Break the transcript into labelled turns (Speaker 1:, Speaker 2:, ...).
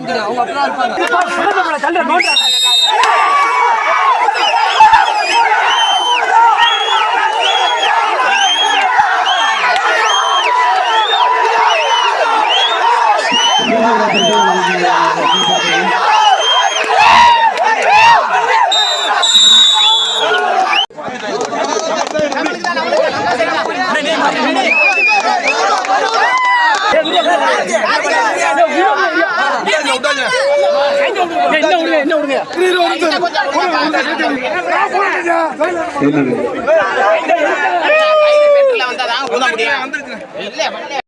Speaker 1: காமிக்கிறேன் அவங்க அப்படிதான் இருப்பாங்க.
Speaker 2: ஊத முடியும். இல்ல